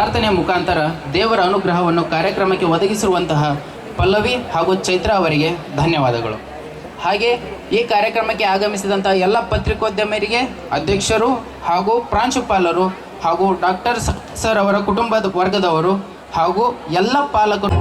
ಪ್ರಾರ್ಥನೆಯ ಮುಖಾಂತರ ದೇವರ ಅನುಗ್ರಹವನ್ನು ಕಾರ್ಯಕ್ರಮಕ್ಕೆ ಒದಗಿಸಿರುವಂತಹ ಪಲ್ಲವಿ ಹಾಗೂ ಚೈತ್ರ ಅವರಿಗೆ ಧನ್ಯವಾದಗಳು. ಹಾಗೆ ಈ ಕಾರ್ಯಕ್ರಮಕ್ಕೆ ಆಗಮಿಸಿದಂತಹ ಎಲ್ಲ ಪತ್ರಿಕೋದ್ಯಮರಿಗೆ, ಅಧ್ಯಕ್ಷರು ಹಾಗೂ ಪ್ರಾಂಶುಪಾಲರು ಹಾಗೂ ಡಾಕ್ಟರ್ ಸರ್ ಅವರ ಕುಟುಂಬದ ವರ್ಗದವರು ಹಾಗೂ ಎಲ್ಲ ಪಾಲಕರು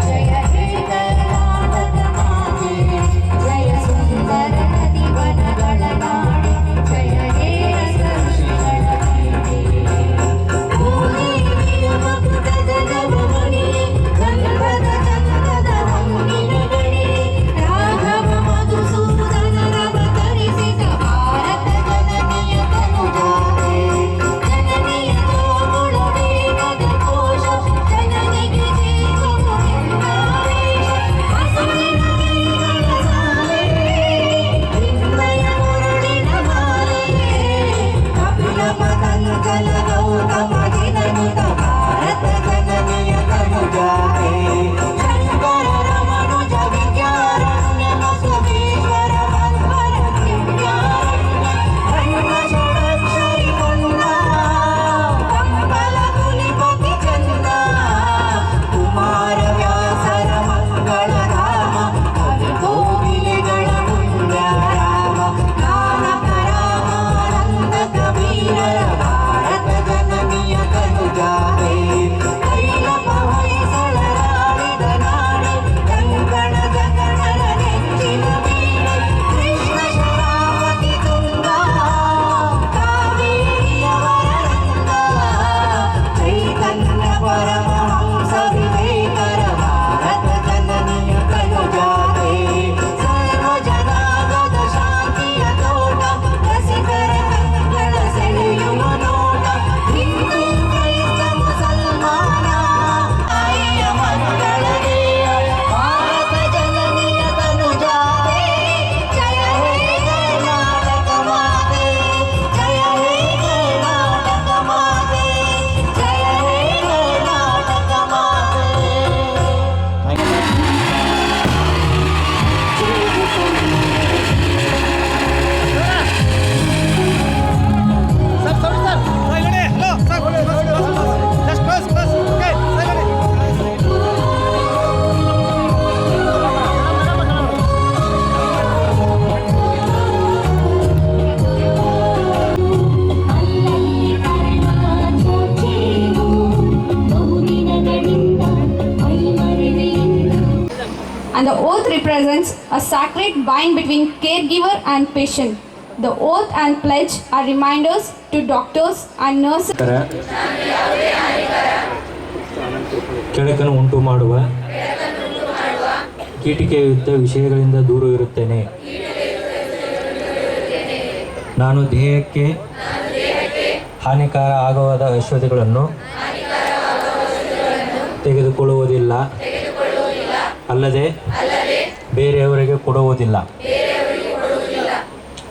sacred bind between caregiver and patient. The oath and pledge are reminders to doctors and nurses. ಕೆಳಕನ್ನು ಉಂಟು ಮಾಡುವ ಕೀಟಿಕೆಯುಕ್ತ ವಿಷಯಗಳಿಂದ ದೂರ ಇರುತ್ತೇನೆ ನಾನು ದೇಹಕ್ಕೆ ಹಾನಿಕಾರ ಆಗವಾದ ಔಷಧಿಗಳನ್ನು ತೆಗೆದುಕೊಳ್ಳುವುದಿಲ್ಲ ಅಲ್ಲದೆ ಬೇರೆಯವರಿಗೆ ಕೊಡುವುದಿಲ್ಲ.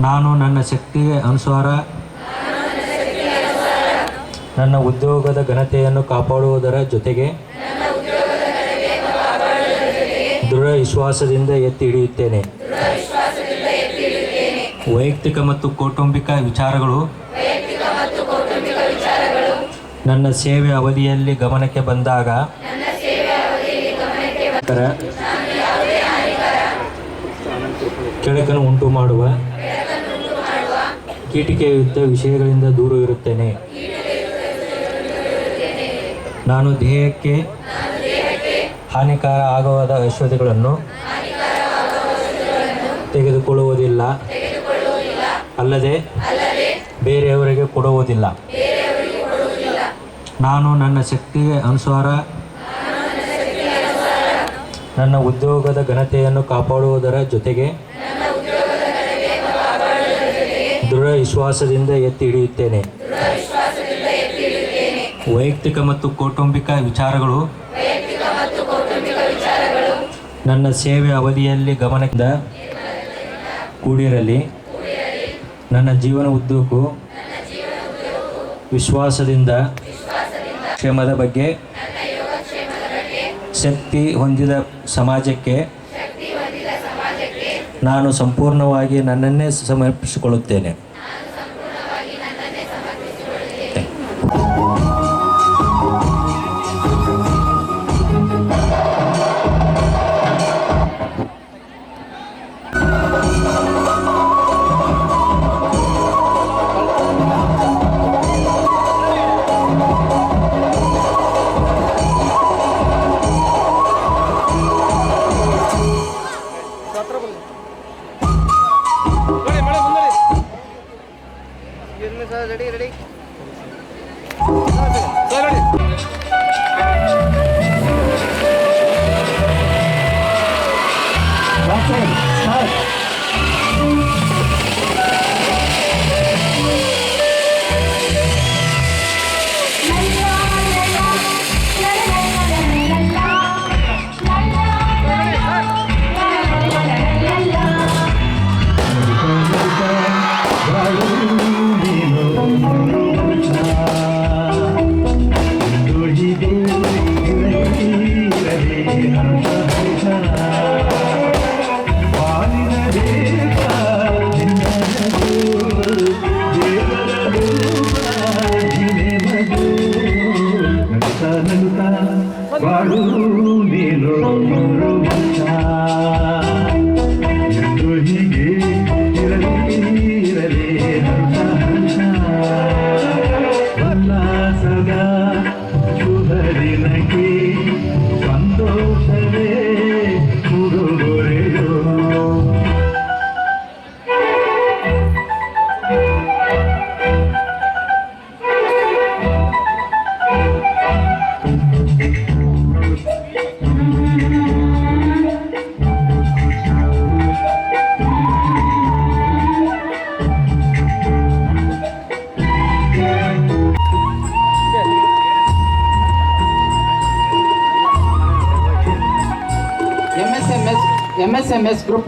ನಾನು ನನ್ನ ಶಕ್ತಿಗೆ ಅನುಸಾರ ನನ್ನ ಉದ್ಯೋಗದ ಘನತೆಯನ್ನು ಕಾಪಾಡುವುದರ ಜೊತೆಗೆ ದೃಢ ವಿಶ್ವಾಸದಿಂದ ಎತ್ತಿ ಹಿಡಿಯುತ್ತೇನೆ. ವೈಯಕ್ತಿಕ ಮತ್ತು ಕೌಟುಂಬಿಕ ವಿಚಾರಗಳು ನನ್ನ ಸೇವೆ ಅವಧಿಯಲ್ಲಿ ಗಮನಕ್ಕೆ ಬಂದಾಗ ಕೆಳಕನ್ನು ಉಂಟು ಮಾಡುವ ಕೀಟಿಕೆಯುಕ್ತ ವಿಷಯಗಳಿಂದ ದೂರ ಇರುತ್ತೇನೆ. ನಾನು ದೇಹಕ್ಕೆ ಹಾನಿಕಾರ ಆಗವಾದ ಔಷಧಿಗಳನ್ನು ತೆಗೆದುಕೊಳ್ಳುವುದಿಲ್ಲ. ಅಲ್ಲದೆ ಬೇರೆಯವರಿಗೆ ಕೊಡುವುದಿಲ್ಲ. ನಾನು ನನ್ನ ಶಕ್ತಿಗೆ ಅನುಸಾರ ನನ್ನ ಉದ್ಯೋಗದ ಘನತೆಯನ್ನು ಕಾಪಾಡುವುದರ ಜೊತೆಗೆ ದೃಢ ವಿಶ್ವಾಸದಿಂದ ಎತ್ತಿ ಹಿಡಿಯುತ್ತೇನೆ ವೈಯಕ್ತಿಕ ಮತ್ತು ಕೌಟುಂಬಿಕ ವಿಚಾರಗಳು. ನನ್ನ ಸೇವೆ ಅವಧಿಯಲ್ಲಿ ಗಮನದಿಂದ ಕೂಡಿರಲಿ. ನನ್ನ ಜೀವನ ಉದ್ದಕ್ಕೂ ವಿಶ್ವಾಸದಿಂದ ಕ್ಷೇಮದ ಬಗ್ಗೆ ಶಕ್ತಿ ಹೊಂದಿದ ಸಮಾಜಕ್ಕೆ ನಾನು ಸಂಪೂರ್ಣವಾಗಿ ನನ್ನನ್ನೇ ಸಮರ್ಪಿಸಿಕೊಳ್ಳುತ್ತೇನೆ.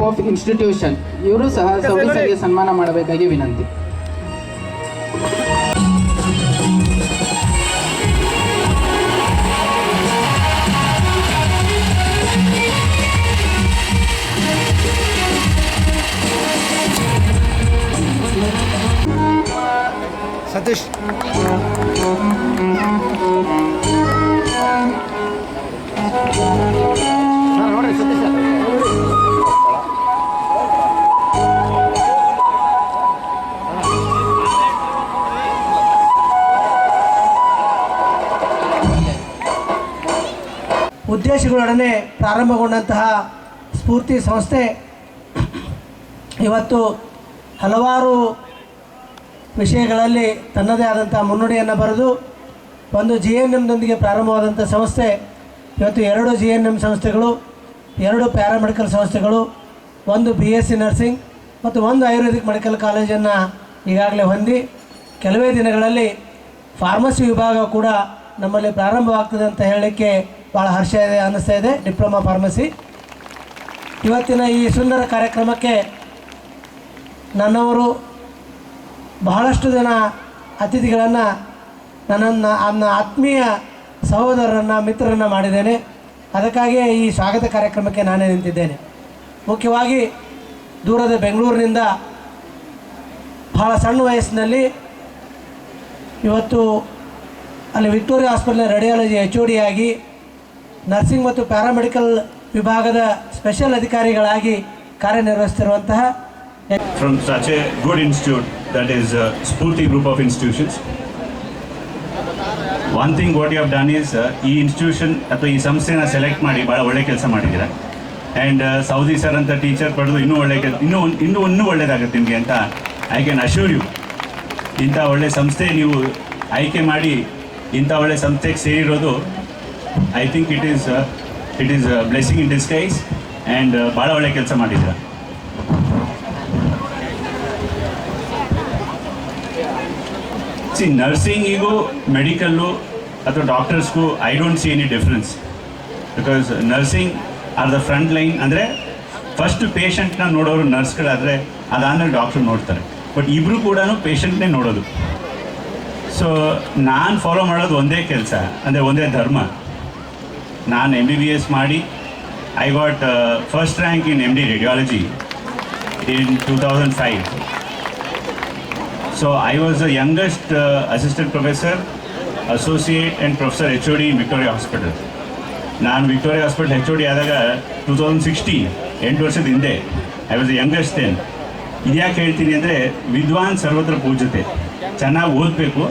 ಗ್ರೂಪ್ ಆಫ್ ಇನ್ಸ್ಟಿಟ್ಯೂಷನ್ ಇವರು ಸಹ ಸೌದಿಸರಿಗೆ ಸನ್ಮಾನ ಮಾಡಬೇಕಾಗಿ ವಿನಂತಿ. ಸತೀಶ್. ಉದ್ದೇಶಗಳೊಡನೆ ಪ್ರಾರಂಭಗೊಂಡಂತಹ ಸ್ಫೂರ್ತಿ ಸಂಸ್ಥೆ. ಇವತ್ತು ಹಲವಾರು ವಿಷಯಗಳಲ್ಲಿ ತನ್ನದೇ ಆದಂಥ ಮುನ್ನುಡಿಯನ್ನು ಬರೆದು ಒಂದು ಜಿ ಎನ್ ಎಮ್ದೊಂದಿಗೆ ಪ್ರಾರಂಭವಾದಂಥ ಸಂಸ್ಥೆ. ಇವತ್ತು ಎರಡು ಜಿ ಎನ್ ಎಂ ಸಂಸ್ಥೆಗಳು, ಎರಡು ಪ್ಯಾರಾಮೆಡಿಕಲ್ ಸಂಸ್ಥೆಗಳು, ಒಂದು ಬಿ ಎಸ್ ಸಿ ನರ್ಸಿಂಗ್ ಮತ್ತು ಒಂದು ಆಯುರ್ವೇದಿಕ್ ಮೆಡಿಕಲ್ ಕಾಲೇಜನ್ನು ಈಗಾಗಲೇ ಹೊಂದಿ ಕೆಲವೇ ದಿನಗಳಲ್ಲಿ ಫಾರ್ಮಸಿ ವಿಭಾಗ ಕೂಡ ನಮ್ಮಲ್ಲಿ ಪ್ರಾರಂಭವಾಗ್ತದೆ ಅಂತ ಹೇಳಲಿಕ್ಕೆ ಭಾಳ ಹರ್ಷ ಇದೆ ಅನ್ನಿಸ್ತಾ ಇದೆ. Diploma pharmacy. ಇವತ್ತಿನ ಈ ಸುಂದರ ಕಾರ್ಯಕ್ರಮಕ್ಕೆ ನನ್ನವರು ಬಹಳಷ್ಟು ಜನ ಅತಿಥಿಗಳನ್ನು ನನ್ನನ್ನು, ನನ್ನ ಆತ್ಮೀಯ ಸಹೋದರರನ್ನು, ಮಿತ್ರರನ್ನು ಮಾಡಿದ್ದೇನೆ. ಅದಕ್ಕಾಗಿಯೇ ಈ ಸ್ವಾಗತ ಕಾರ್ಯಕ್ರಮಕ್ಕೆ ನಾನೇ ನಿಂತಿದ್ದೇನೆ. ಮುಖ್ಯವಾಗಿ ದೂರದ ಬೆಂಗಳೂರಿನಿಂದ ಬಹಳ ಸಣ್ಣ ವಯಸ್ಸಿನಲ್ಲಿ ಇವತ್ತು ಅಲ್ಲಿ ವಿಕ್ಟೋರಿಯಾ ಹಾಸ್ಪಿಟಲ್ನ ರೇಡಿಯಾಲಜಿ ಎಚ್ ಒ ಆಗಿ ನರ್ಸಿಂಗ್ ಮತ್ತು ಪ್ಯಾರಾಮೆಡಿಕಲ್ ವಿಭಾಗದ ಸ್ಪೆಷಲ್ ಅಧಿಕಾರಿಗಳಾಗಿ ಕಾರ್ಯನಿರ್ವಹಿಸುತ್ತಿರುವಂತಹ from such a good institute that is Spoorthi group of institutions. One thing what you have done is ಈ ಇನ್ಸ್ಟಿಟ್ಯೂಷನ್ ಅಥವಾ ಈ ಸಂಸ್ಥೆನ ಸೆಲೆಕ್ಟ್ ಮಾಡಿ ಭಾಳ ಒಳ್ಳೆ ಕೆಲಸ ಮಾಡಿದ್ದೀರಾ ಆ್ಯಂಡ್ ಸೌದಿ ಸರ್ ಅಂತ ಟೀಚರ್ ಪಡೆದು ಇನ್ನೂ ಒಳ್ಳೆ ಕೆಲಸ ಇನ್ನೂ ಇನ್ನೂ ಇನ್ನೂ ಒಳ್ಳೇದಾಗುತ್ತೆ ನಿಮಗೆ ಅಂತ ಐ ಕ್ಯಾನ್ ಅಶ್ಯೂರ್ ಯು ಇಂಥ ಒಳ್ಳೆ ಸಂಸ್ಥೆ ನೀವು ಆಯ್ಕೆ ಮಾಡಿ, ಇಂಥ ಒಳ್ಳೆ ಸಂಸ್ಥೆಗೆ ಸೇರಿರೋದು I think it is it is blessing in disguise and ಭಾಳ ಒಳ್ಳೆ ಕೆಲಸ ಮಾಡಿದ್ದೀರ? ಸಿ ನರ್ಸಿಂಗಿಗೂ ಮೆಡಿಕಲ್ಲು ಅಥವಾ ಡಾಕ್ಟರ್ಸ್ಗೂ I don't see any difference because nursing are the front line ಅಂದರೆ ಫಸ್ಟ್ ಪೇಷಂಟ್ನ ನೋಡೋರು ನರ್ಸ್ಗಳಾದರೆ ಅದಾದಮೇಲೆ ಡಾಕ್ಟ್ರ್ ನೋಡ್ತಾರೆ. ಬಟ್ ಇಬ್ಬರು ಕೂಡ ಪೇಷಂಟ್ನೇ ನೋಡೋದು. ಸೊ ನಾನು ಫಾಲೋ ಮಾಡೋದು ಒಂದೇ ಕೆಲಸ, ಅಂದರೆ ಒಂದೇ ಧರ್ಮ. ನಾನು ಎಂ ಬಿ ಬಿ ಎಸ್ ಮಾಡಿ I got first rank in M D radiology in two thousand five so I was the youngest assistant professor associate and professor H O D in Victoria hospital ನಾನು Victoria hospital H O D ಆದಾಗ two thousand sixty ಎಂಟು ವರ್ಷದ ಹಿಂದೆ I was the youngest then ಇದ್ಯಾಕೆ ಹೇಳ್ತೀನಿ ಅಂದರೆ, ವಿದ್ವಾನ್ ಸರ್ವತ್ರ ಪೂಜ್ಯತೆ. ಚೆನ್ನಾಗಿ ಓದಬೇಕು.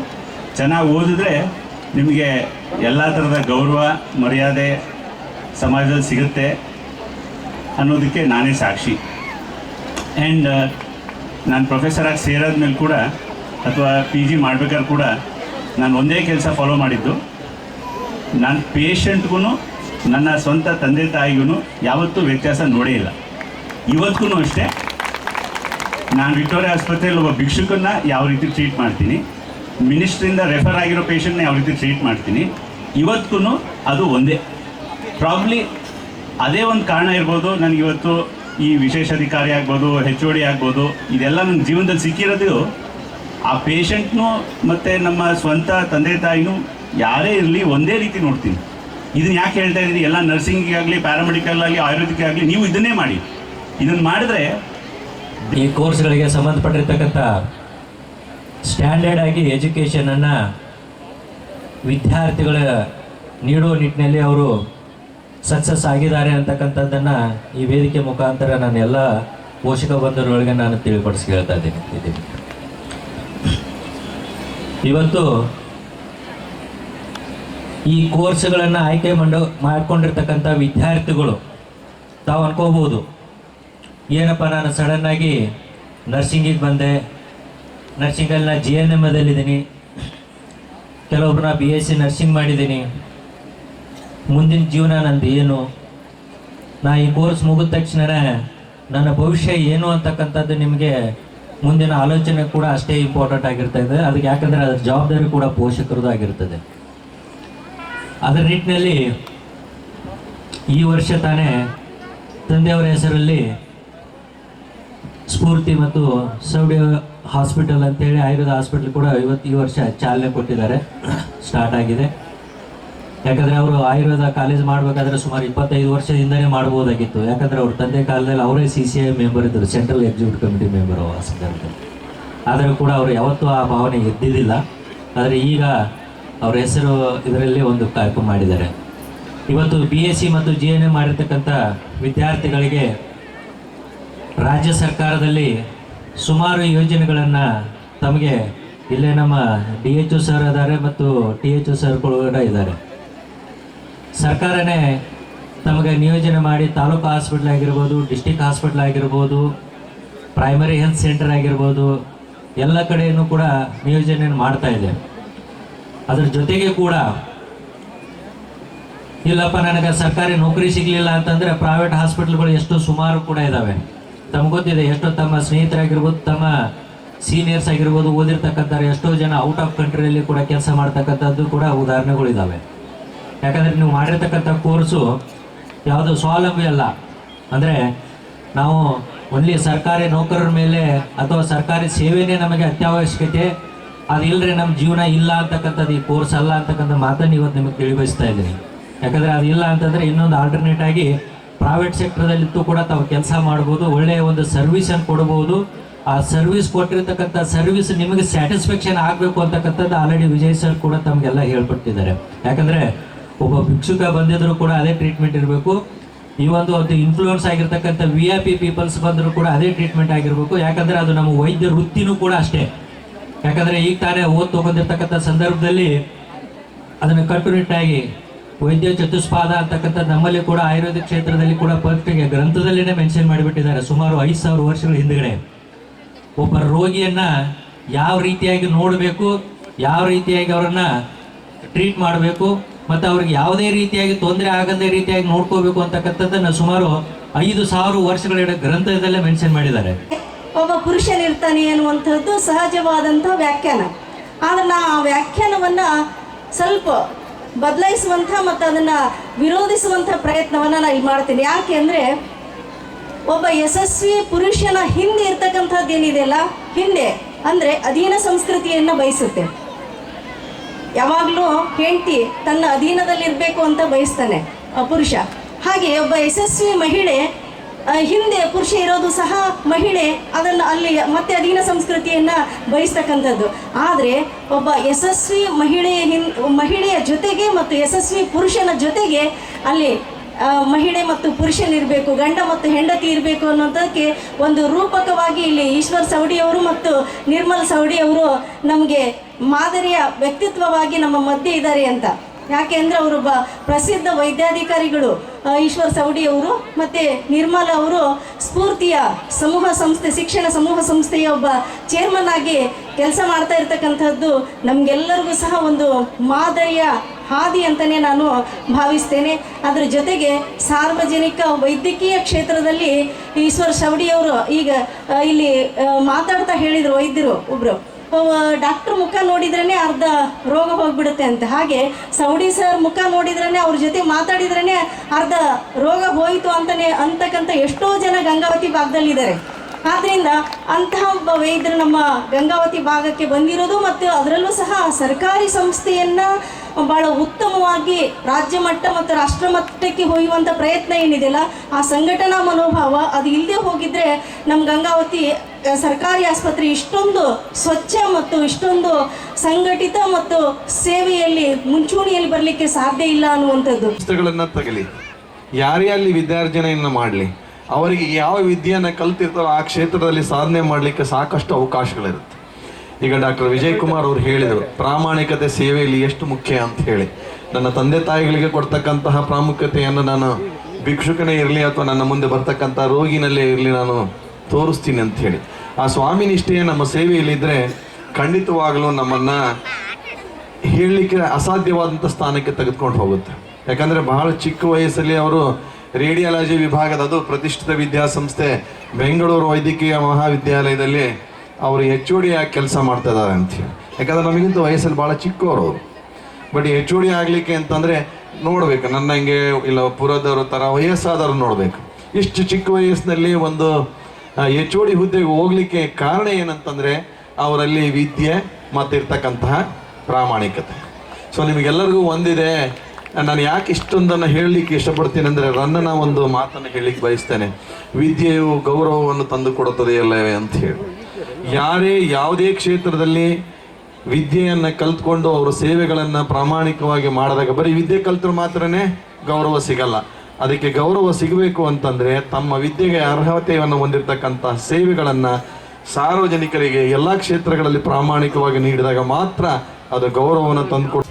ಚೆನ್ನಾಗಿ ಓದಿದ್ರೆ ನಿಮಗೆ ಎಲ್ಲ ಥರದ ಗೌರವ, ಮರ್ಯಾದೆ ಸಮಾಜದಲ್ಲಿ ಸಿಗುತ್ತೆ ಅನ್ನೋದಕ್ಕೆ ನಾನೇ ಸಾಕ್ಷಿ. ಆ್ಯಂಡ್ ನಾನು ಪ್ರೊಫೆಸರ್ ಆಗಿ ಸೇರಾದ್ಮೇಲೆ ಕೂಡ, ಅಥವಾ ಪಿ ಜಿ ಮಾಡ್ಬೇಕಾದ್ರೆ ಕೂಡ, ನಾನು ಒಂದೇ ಕೆಲಸ ಫಾಲೋ ಮಾಡಿದ್ದು. ನಾನು ಪೇಷಂಟ್ಗೂ ನನ್ನ ಸ್ವಂತ ತಂದೆ ತಾಯಿಗೂ ಯಾವತ್ತೂ ವ್ಯತ್ಯಾಸ ನೋಡೇ ಇಲ್ಲ. ಇವತ್ತಿಗೂ ಅಷ್ಟೇ. ನಾನು ವಿಕ್ಟೋರಿಯಾ ಆಸ್ಪತ್ರೆಯಲ್ಲಿ ಒಬ್ಬ ಭಿಕ್ಷುಕನ್ನು ಯಾವ ರೀತಿ ಟ್ರೀಟ್ ಮಾಡ್ತೀನಿ. ಮಿನಿಸ್ಟ್ರಿಂದ ರೆಫರ್ ಆಗಿರೋ ಪೇಷಂಟ್ನ ಯಾವ ರೀತಿ ಟ್ರೀಟ್ ಮಾಡ್ತೀನಿ? ಇವತ್ತಿಗೂ ಅದು ಒಂದೇ. ಪ್ರಾಬ್ಲಿ ಅದೇ ಒಂದು ಕಾರಣ ಇರ್ಬೋದು. ನನಗೆ ಇವತ್ತು ಈ ವಿಶೇಷಾಧಿಕಾರಿ ಆಗ್ಬೋದು ಹೆಚ್ ಒ ಡಿ ಆಗ್ಬೋದು, ಇದೆಲ್ಲ ನನ್ನ ಜೀವನದಲ್ಲಿ ಸಿಕ್ಕಿರೋದು ಆ ಪೇಷಂಟ್ನು ಮತ್ತು ನಮ್ಮ ಸ್ವಂತ ತಂದೆ ತಾಯಿನೂ ಯಾರೇ ಇರಲಿ ಒಂದೇ ರೀತಿ ನೋಡ್ತೀನಿ. ಇದನ್ನ ಯಾಕೆ ಹೇಳ್ತಾ ಇದ್ದೀನಿ? ಎಲ್ಲ ನರ್ಸಿಂಗಿಗಾಗಲಿ ಪ್ಯಾರಾಮೆಡಿಕಲ್ ಆಗಲಿ, ಆಯುರ್ವೇದಿಕ್ ಆಗಲಿ ನೀವು ಇದನ್ನೇ ಮಾಡಿ. ಇದನ್ನು ಮಾಡಿದ್ರೆ ಈ ಕೋರ್ಸ್ಗಳಿಗೆ ಸಂಬಂಧಪಟ್ಟಿರ್ತಕ್ಕಂಥ ಸ್ಟ್ಯಾಂಡರ್ಡ್ ಆಗಿ ಎಜುಕೇಷನನ್ನು ವಿದ್ಯಾರ್ಥಿಗಳ ನೀಡುವ ನಿಟ್ಟಿನಲ್ಲಿ ಅವರು ಸಕ್ಸಸ್ ಆಗಿದ್ದಾರೆ ಅಂತಕ್ಕಂಥದ್ದನ್ನು ಈ ವೇದಿಕೆ ಮುಖಾಂತರ ನಾನು ಎಲ್ಲ ಪೋಷಕ ಬಂಧುಗಳಿಗೆ ನಾನು ತಿಳಿಪಡಿಸಿ ಹೇಳ್ತಾ ಇದ್ದೀನಿ. ಇವತ್ತು ಈ ಕೋರ್ಸ್ಗಳನ್ನು ಆಯ್ಕೆ ಮಾಡೋ, ಮಾಡಿಕೊಂಡಿರ್ತಕ್ಕಂಥ ವಿದ್ಯಾರ್ಥಿಗಳು, ತಾವು ಅನ್ಕೋಬೋದು. ಏನಪ್ಪ ನಾನು ಸಡನ್ನಾಗಿ ನರ್ಸಿಂಗಿಗೆ ಬಂದೆ ನರ್ಸಿಂಗಲ್ಲಿ ನಾನು ಜಿ ಎನ್ ಎಂ ಎಮ್ಮದಲ್ಲಿದ್ದೀನಿ ಕೆಲವೊಬ್ಬರನ್ನ ಬಿ ಎಸ್ ಸಿ ನರ್ಸಿಂಗ್ ಮಾಡಿದ್ದೀನಿ. ಮುಂದಿನ ಜೀವನ ನಂದು ಏನು? ನಾ ಈ ಕೋರ್ಸ್ ಮುಗಿದ ತಕ್ಷಣ ನನ್ನ ಭವಿಷ್ಯ ಏನು ಅಂತಕ್ಕಂಥದ್ದು ನಿಮಗೆ ಮುಂದಿನ ಆಲೋಚನೆ ಕೂಡ ಅಷ್ಟೇ ಇಂಪಾರ್ಟೆಂಟ್ ಆಗಿರ್ತದೆ ಅದಕ್ಕೆ ಯಾಕಂದರೆ ಅದ್ರ ಜವಾಬ್ದಾರಿ ಕೂಡ ಪೋಷಕರದ್ದು ಆಗಿರ್ತದೆ. ಅದರ ನಿಟ್ಟಿನಲ್ಲಿ ಈ ವರ್ಷ ತಾನೇ ತಂದೆಯವರ ಹೆಸರಲ್ಲಿ ಸ್ಫೂರ್ತಿ ಮತ್ತು ಸೌಡಿ ಹಾಸ್ಪಿಟಲ್ ಅಂತೇಳಿ ಆಯುರ್ವೇದ ಹಾಸ್ಪಿಟಲ್ ಕೂಡ ಇವತ್ತು ಈ ವರ್ಷ ಚಾಲನೆ ಕೊಟ್ಟಿದ್ದಾರೆ. ಸ್ಟಾರ್ಟ್ ಆಗಿದೆ. ಯಾಕಂದರೆ ಅವರು ಆಯುರ್ವೇದ ಕಾಲೇಜ್ ಮಾಡಬೇಕಾದ್ರೆ ಸುಮಾರು ಇಪ್ಪತ್ತೈದು ವರ್ಷದಿಂದನೇ ಮಾಡ್ಬೋದಾಗಿತ್ತು. ಯಾಕಂದರೆ ಅವ್ರ ತಂದೆ ಕಾಲದಲ್ಲಿ ಅವರೇ ಸಿ ಸಿ ಐ ಮೆಂಬರ್ ಇದ್ದರು ಸೆಂಟ್ರಲ್ ಎಕ್ಸಿಕ್ಯೂಟಿವ್ ಕಮಿಟಿ ಮೆಂಬರ್ ಆ ಆದರೂ ಕೂಡ ಅವರು ಯಾವತ್ತೂ ಆ ಭಾವನೆ ಎದ್ದಿದ್ದಿಲ್ಲ. ಆದರೆ ಈಗ ಅವ್ರ ಹೆಸರು ಇದರಲ್ಲಿ ಒಂದು ಕಾರ್ಯಕ್ರಮ ಮಾಡಿದ್ದಾರೆ. ಇವತ್ತು ಬಿ ಎಸ್ ಸಿ ಮತ್ತು ಜಿ ಎನ್ ಎ ಮಾಡಿರ್ತಕ್ಕಂಥ ವಿದ್ಯಾರ್ಥಿಗಳಿಗೆ ರಾಜ್ಯ ಸರ್ಕಾರದಲ್ಲಿ ಸುಮಾರು ಯೋಜನೆಗಳನ್ನು ತಮಗೆ ಇಲ್ಲೇ ನಮ್ಮ ಡಿ ಎಚ್ ಒ ಸರ್ ಇದ್ದಾರೆ ಮತ್ತು ಟಿ ಎಚ್ ಒ ಸರ್ಗಳು ಕೂಡ ಇದ್ದಾರೆ. ಸರ್ಕಾರನೇ ತಮಗೆ ನಿಯೋಜನೆ ಮಾಡಿ ತಾಲೂಕು ಹಾಸ್ಪಿಟ್ಲ್ ಆಗಿರ್ಬೋದು ಡಿಸ್ಟಿಕ್ ಹಾಸ್ಪಿಟ್ಲ್ ಆಗಿರ್ಬೋದು ಪ್ರೈಮರಿ ಹೆಲ್ತ್ ಸೆಂಟರ್ ಆಗಿರ್ಬೋದು, ಎಲ್ಲ ಕಡೆಯೂ ಕೂಡ ನಿಯೋಜನೆ ಮಾಡ್ತಾ ಇದೆ. ಅದ್ರ ಜೊತೆಗೆ ಕೂಡ ಇಲ್ಲಪ್ಪ, ನನಗೆ ಸರ್ಕಾರಿ ನೌಕರಿ ಸಿಗಲಿಲ್ಲ ಅಂತಂದರೆ ಪ್ರೈವೇಟ್ ಹಾಸ್ಪಿಟ್ಲ್ಗಳು ಎಷ್ಟು ಸುಮಾರು ಕೂಡ ಇದ್ದಾವೆ ತಮ್ಗೆ ಗೊತ್ತಿದೆ, ಎಷ್ಟೋ ತಮ್ಮ ಸ್ನೇಹಿತರಾಗಿರ್ಬೋದು, ತಮ್ಮ ಸೀನಿಯರ್ಸ್ ಆಗಿರ್ಬೋದು ಓದಿರ್ತಕ್ಕಂಥ ಎಷ್ಟೋ ಜನ ಔಟ್ ಆಫ್ ಕಂಟ್ರಿಯಲ್ಲಿ ಕೂಡ ಕೆಲಸ ಮಾಡ್ತಕ್ಕಂಥದ್ದು ಕೂಡ ಉದಾಹರಣೆಗಳಿದ್ದಾವೆ ಯಾಕಂದರೆ ನೀವು ಮಾಡಿರ್ತಕ್ಕಂಥ ಕೋರ್ಸು ಯಾವುದು ಸ್ವಾವಲಂಬಿ ಅಲ್ಲ. ಅಂದರೆ ನಾವು ಓನ್ಲಿ ಸರ್ಕಾರಿ ನೌಕರರ ಮೇಲೆ ಅಥವಾ ಸರ್ಕಾರಿ ಸೇವೆನೇ ನಮಗೆ ಅತ್ಯವಶ್ಯಕತೆ ಅದಿಲ್ಲರೆ ನಮ್ಮ ಜೀವನ ಇಲ್ಲ ಅಂತಕ್ಕಂಥದ್ದು ಈ ಕೋರ್ಸ್ ಅಲ್ಲ ಅಂತಕ್ಕಂಥ ಮಾತನ್ನು ಇವತ್ತು ನಿಮಗೆ ತಿಳಿಬಯಸ್ತಾ ಇದ್ದೀನಿ. ಯಾಕಂದರೆ ಅದು ಅದಿಲ್ಲ ಅಂತಂದರೆ ಇನ್ನೊಂದು ಆಲ್ಟರ್ನೇಟ್ ಆಗಿ ಪ್ರೈವೇಟ್ ಸೆಕ್ಟರ್ದಲ್ಲಿತ್ತು ಕೂಡ ತಾವು ಕೆಲಸ ಮಾಡ್ಬೋದು ಒಳ್ಳೆಯ ಒಂದು ಸರ್ವಿಸನ್ನು ಕೊಡ್ಬೋದು. ಆ ಸರ್ವಿಸ್ ಕೊಟ್ಟಿರ್ತಕ್ಕಂಥ ಸರ್ವಿಸ್ ನಿಮಗೆ ಸ್ಯಾಟಿಸ್ಫ್ಯಾಕ್ಷನ್ ಆಗಬೇಕು ಅಂತಕ್ಕಂಥದ್ದು ಆಲ್ರೆಡಿ ವಿಜಯ್ ಸರ್ ಕೂಡ ತಮಗೆಲ್ಲ ಹೇಳ್ಬಿಟ್ಟಿದ್ದಾರೆ ಯಾಕಂದರೆ ಒಬ್ಬ ಭಿಕ್ಷುಕ ಬಂದಿದ್ರು ಕೂಡ ಅದೇ ಟ್ರೀಟ್ಮೆಂಟ್ ಇರಬೇಕು. ಈ ಒಂದು ಅದು ಇನ್ಫ್ಲೂಯೆನ್ಸ್ ಆಗಿರ್ತಕ್ಕಂಥ ವಿ ಐ ಪಿ ಪೀಪಲ್ಸ್ ಬಂದರೂ ಕೂಡ ಅದೇ ಟ್ರೀಟ್ಮೆಂಟ್ ಆಗಿರಬೇಕು. ಯಾಕಂದರೆ ಅದು ನಮ್ಮ ವೈದ್ಯ ವೃತ್ತಿನೂ ಕೂಡ ಅಷ್ಟೇ. ಯಾಕಂದರೆ ಈಗ ತಾನೇ ಓದ್ ತೊಗೊಂಡಿರ್ತಕ್ಕಂಥ ಸಂದರ್ಭದಲ್ಲಿ ಅದನ್ನು ಕಟ್ಟುನಿಟ್ಟಾಗಿ ವೈದ್ಯ ಚತುಷ್ಪಾದ ಅಂತಕ್ಕಂಥ ನಮ್ಮಲ್ಲಿ ಕೂಡ ಆಯುರ್ವೇದ ಕ್ಷೇತ್ರದಲ್ಲಿ ಕೂಡ ಪರ್ಫೆಕ್ಟ್ ಗ್ರಂಥದಲ್ಲಿನೇ ಮೆನ್ಷನ್ ಮಾಡಿಬಿಟ್ಟಿದ್ದಾರೆ. ಸುಮಾರು ಐದು ಸಾವಿರ ವರ್ಷಗಳ ಹಿಂದುಗಡೆ. ಒಬ್ಬ ರೋಗಿಯನ್ನ ಯಾವ ರೀತಿಯಾಗಿ ನೋಡಬೇಕು, ಯಾವ ರೀತಿಯಾಗಿ ಅವರನ್ನ ಟ್ರೀಟ್ ಮಾಡಬೇಕು, ಮತ್ತು ಅವ್ರಿಗೆ ಯಾವುದೇ ರೀತಿಯಾಗಿ ತೊಂದರೆ ಆಗದೇ ರೀತಿಯಾಗಿ ನೋಡ್ಕೋಬೇಕು ಅಂತಕ್ಕಂಥದ್ದನ್ನು ಸುಮಾರು ಐದು ಸಾವಿರ ವರ್ಷಗಳ ಗ್ರಂಥದಲ್ಲೇ ಮೆನ್ಷನ್ ಮಾಡಿದ್ದಾರೆ. ಒಬ್ಬ ಪುರುಷನಿರ್ತಾನೆ ಅನ್ನುವಂಥದ್ದು ಸಹಜವಾದಂಥ ವ್ಯಾಖ್ಯಾನ. ಆದರೆ ಆ ವ್ಯಾಖ್ಯಾನವನ್ನು ಸ್ವಲ್ಪ ಬದಲಾಯಿಸುವಂಥ ಮತ್ತು ಅದನ್ನು ವಿರೋಧಿಸುವಂಥ ಪ್ರಯತ್ನವನ್ನು ನಾನು ಇಲ್ಲಿ ಮಾಡ್ತೀನಿ. ಯಾಕೆ ಅಂದರೆ ಒಬ್ಬ ಯಶಸ್ವಿ ಪುರುಷನ ಹಿಂದೆ ಇರ್ತಕ್ಕಂಥದ್ದು ಏನಿದೆಯಲ್ಲ ಹಿಂದೆ, ಅಂದರೆ ಅಧೀನ ಸಂಸ್ಕೃತಿಯನ್ನು ಬಯಸುತ್ತೆ. ಯಾವಾಗಲೂ ಹೆಂಡತಿ ತನ್ನ ಅಧೀನದಲ್ಲಿರಬೇಕು ಅಂತ ಬಯಸ್ತಾನೆ, ಆ ಪುರುಷ. ಹಾಗೆ ಒಬ್ಬ ಯಶಸ್ವಿ ಮಹಿಳೆ ಹಿಂದೆ ಪುರುಷ ಇರೋದು ಸಹ ಮಹಿಳೆ, ಅದನ್ನು ಅಲ್ಲಿ ಮತ್ತೆ ಅಧೀನ ಸಂಸ್ಕೃತಿಯನ್ನು ಬಯಸ್ತಕ್ಕಂಥದ್ದು. ಆದರೆ ಒಬ್ಬ ಯಶಸ್ವಿ ಮಹಿಳೆಯ ಹಿನ್, ಮಹಿಳೆಯ ಜೊತೆಗೆ ಮತ್ತು ಯಶಸ್ವಿ ಪುರುಷನ ಜೊತೆಗೆ ಅಲ್ಲಿ ಮಹಿಳೆ ಮತ್ತು ಪುರುಷನಿರಬೇಕು ಗಂಡ ಮತ್ತು ಹೆಂಡತಿ ಇರಬೇಕು ಅನ್ನೋದಕ್ಕೆ ಒಂದು ರೂಪಕವಾಗಿ ಇಲ್ಲಿ ಈಶ್ವರ್ ಸವಡಿಯವರು ಮತ್ತು ನಿರ್ಮಲ್ ಸವಡಿಯವರು ನಮಗೆ ಮಾದರಿಯ ವ್ಯಕ್ತಿತ್ವವಾಗಿ ನಮ್ಮ ಮಧ್ಯೆ ಇದ್ದಾರೆ ಅಂತ. ಯಾಕೆ ಅಂದರೆ ಅವರೊಬ್ಬ ಪ್ರಸಿದ್ಧ ವೈದ್ಯಾಧಿಕಾರಿಗಳು ಈಶ್ವರ್ ಸವಡಿ ಅವರು ಮತ್ತು ನಿರ್ಮಲ ಅವರು ಸ್ಫೂರ್ತಿಯ ಸಮೂಹ ಸಂಸ್ಥೆ, ಶಿಕ್ಷಣ ಸಮೂಹ ಸಂಸ್ಥೆಯ ಒಬ್ಬ ಚೇರ್ಮನ್ ಆಗಿ ಕೆಲಸ ಮಾಡ್ತಾ ಇರ್ತಕ್ಕಂಥದ್ದು ನಮಗೆಲ್ಲರಿಗೂ ಸಹ ಒಂದು ಮಾದರಿಯ ಹಾದಿ ಅಂತಲೇ ನಾನು ಭಾವಿಸ್ತೇನೆ. ಅದರ ಜೊತೆಗೆ ಸಾರ್ವಜನಿಕ ವೈದ್ಯಕೀಯ ಕ್ಷೇತ್ರದಲ್ಲಿ ಈಶ್ವರ್ ಸವಡಿಯವರು ಈಗ ಇಲ್ಲಿ ಮಾತಾಡ್ತಾ ಹೇಳಿದರು ವೈದ್ಯರು ಒಬ್ಬರು ಡಾಕ್ಟರ್ ಮುಖ ನೋಡಿದ್ರೇ ಅರ್ಧ ರೋಗ ಹೋಗ್ಬಿಡುತ್ತೆ ಅಂತ. ಹಾಗೆ ಸೌಡಿ ಸರ್ ಮುಖ ನೋಡಿದ್ರೇ ಅವ್ರ ಜೊತೆ ಮಾತಾಡಿದ್ರೇ ಅರ್ಧ ರೋಗ ಹೋಯಿತು ಅಂತಲೇ ಅಂತಕ್ಕಂಥ ಎಷ್ಟೋ ಜನ ಗಂಗಾವತಿ ಭಾಗದಲ್ಲಿದ್ದಾರೆ. ಆದ್ದರಿಂದ ಅಂತಹ ಒಬ್ಬ ವೈದ್ಯರು ನಮ್ಮ ಗಂಗಾವತಿ ಭಾಗಕ್ಕೆ ಬಂದಿರೋದು ಮತ್ತು ಅದರಲ್ಲೂ ಸಹ ಸರ್ಕಾರಿ ಸಂಸ್ಥೆಯನ್ನು ಭಾಳ ಉತ್ತಮವಾಗಿ ರಾಜ್ಯ ಮಟ್ಟ ಮತ್ತು ರಾಷ್ಟ್ರ ಮಟ್ಟಕ್ಕೆ ಹೋಗುವಂಥ ಪ್ರಯತ್ನ ಏನಿದೆಯಲ್ಲ, ಆ ಸಂಘಟನಾ ಮನೋಭಾವ ಅದು ಇಲ್ಲದೆ ಹೋಗಿದ್ರೆ ನಮ್ಮ ಗಂಗಾವತಿ ಸರ್ಕಾರಿ ಆಸ್ಪತ್ರೆ ಇಷ್ಟೊಂದು ಸ್ವಚ್ಛ ಮತ್ತು ಇಷ್ಟೊಂದು ಸಂಘಟಿತ ಮತ್ತು ಸೇವೆಯಲ್ಲಿ ಮುಂಚೂಣಿಯಲ್ಲಿ ಬರಲಿಕ್ಕೆ ಸಾಧ್ಯ ಇಲ್ಲ ಅನ್ನುವಂಥದ್ದು. ತಗಲಿ. ಯಾರೇ ಅಲ್ಲಿ ವಿದ್ಯಾರ್ಜನೆಯನ್ನು ಮಾಡಲಿ. ಅವರಿಗೆ ಯಾವ ವಿದ್ಯೆಯನ್ನು ಕಲ್ತಿರ್ತಾರೋ ಆ ಕ್ಷೇತ್ರದಲ್ಲಿ ಸಾಧನೆ ಮಾಡಲಿಕ್ಕೆ ಸಾಕಷ್ಟು ಅವಕಾಶಗಳಿರುತ್ತೆ. ಈಗ ಡಾಕ್ಟರ್ ವಿಜಯ್ ಕುಮಾರ್ ಅವರು ಹೇಳಿದರು, ಪ್ರಾಮಾಣಿಕತೆ ಸೇವೆಯಲ್ಲಿ ಎಷ್ಟು ಮುಖ್ಯ ಅಂತ ಹೇಳಿ. ನನ್ನ ತಂದೆ ತಾಯಿಗಳಿಗೆ ಕೊಡ್ತಕ್ಕಂತಹ ಪ್ರಾಮುಖ್ಯತೆಯನ್ನು ನಾನು ಭಿಕ್ಷುಕನೇ ಇರಲಿ ಅಥವಾ ನನ್ನ ಮುಂದೆ ಬರ್ತಕ್ಕಂಥ ರೋಗಿನಲ್ಲೇ ಇರಲಿ ನಾನು ತೋರಿಸ್ತೀನಿ ಅಂತ ಹೇಳಿ. ಆ ಸ್ವಾಮಿ ನಿಷ್ಠೆಯೇ ನಮ್ಮ ಸೇವೆಯಲ್ಲಿದ್ದರೆ ಖಂಡಿತವಾಗಲೂ ನಮ್ಮನ್ನು ಹೇಳಲಿಕ್ಕೆ ಅಸಾಧ್ಯವಾದಂಥ ಸ್ಥಾನಕ್ಕೆ ತೆಗೆದುಕೊಂಡು ಹೋಗುತ್ತೆ. ಯಾಕಂದರೆ ಬಹಳ ಚಿಕ್ಕ ವಯಸ್ಸಲ್ಲಿ ಅವರು ರೇಡಿಯಾಲಜಿ ವಿಭಾಗದ ಅದು ಪ್ರತಿಷ್ಠಿತ ವಿದ್ಯಾಸಂಸ್ಥೆ ಬೆಂಗಳೂರು ವೈದ್ಯಕೀಯ ಮಹಾವಿದ್ಯಾಲಯದಲ್ಲಿ ಅವರು ಎಚ್ ಓ ಡಿ ಆಗಿ ಕೆಲಸ ಮಾಡ್ತಾ ಇದ್ದಾರೆ ಅಂಥೇಳಿ ಯಾಕಂದ್ರೆ ನಮಗಿಂತ ವಯಸ್ಸಲ್ಲಿ ಭಾಳ ಚಿಕ್ಕವರು ಅವರು. ಬಟ್ ಎಚ್ ಓ ಡಿ ಆಗಲಿಕ್ಕೆ ಅಂತಂದರೆ ನೋಡಬೇಕು ನನ್ನಂಗೆ ಇಲ್ಲ, ಪುರದವರು ಥರ ವಯಸ್ಸಾದವ್ರು ನೋಡಬೇಕು. ಇಷ್ಟು ಚಿಕ್ಕ ವಯಸ್ಸಿನಲ್ಲಿ ಒಂದು ಎಚ್ ಓ ಡಿ ಹುದ್ದೆಗೆ ಹೋಗ್ಲಿಕ್ಕೆ ಕಾರಣ ಏನಂತಂದರೆ ಅವರಲ್ಲಿ ವಿದ್ಯೆ ಮತ್ತಿರ್ತಕ್ಕಂತಹ ಪ್ರಾಮಾಣಿಕತೆ. ಸೊ ನಿಮಗೆಲ್ಲರಿಗೂ ಒಂದಿದೆ ನಾನು ಯಾಕೆ ಇಷ್ಟೊಂದನ್ನು ಹೇಳಲಿಕ್ಕೆ ಇಷ್ಟಪಡ್ತೀನಿ ಅಂದರೆ ರನ್ನನ ಒಂದು ಮಾತನ್ನು ಹೇಳಲಿಕ್ಕೆ ಬಯಸ್ತೇನೆ. ವಿದ್ಯೆಯು ಗೌರವವನ್ನು ತಂದು ಕೊಡುತ್ತದೆ ಅಲ್ಲವೇ ಅಂತ ಹೇಳಿ. ಯಾರೇ ಯಾವುದೇ ಕ್ಷೇತ್ರದಲ್ಲಿ ವಿದ್ಯೆಯನ್ನು ಕಲ್ತ್ಕೊಂಡು ಅವರ ಸೇವೆಗಳನ್ನು ಪ್ರಾಮಾಣಿಕವಾಗಿ ಮಾಡಿದಾಗ, ಬರೀ ವಿದ್ಯೆ ಕಲ್ತರು ಮಾತ್ರನೇ ಗೌರವ ಸಿಗಲ್ಲ. ಅದಕ್ಕೆ ಗೌರವ ಸಿಗಬೇಕು ಅಂತಂದರೆ ತಮ್ಮ ವಿದ್ಯೆಗೆ ಅರ್ಹತೆಯನ್ನು ಹೊಂದಿರತಕ್ಕಂಥ ಸೇವೆಗಳನ್ನು ಸಾರ್ವಜನಿಕರಿಗೆ ಎಲ್ಲ ಕ್ಷೇತ್ರಗಳಲ್ಲಿ ಪ್ರಾಮಾಣಿಕವಾಗಿ ನೀಡಿದಾಗ ಮಾತ್ರ ಅದು ಗೌರವವನ್ನು ತಂದುಕೊಡ್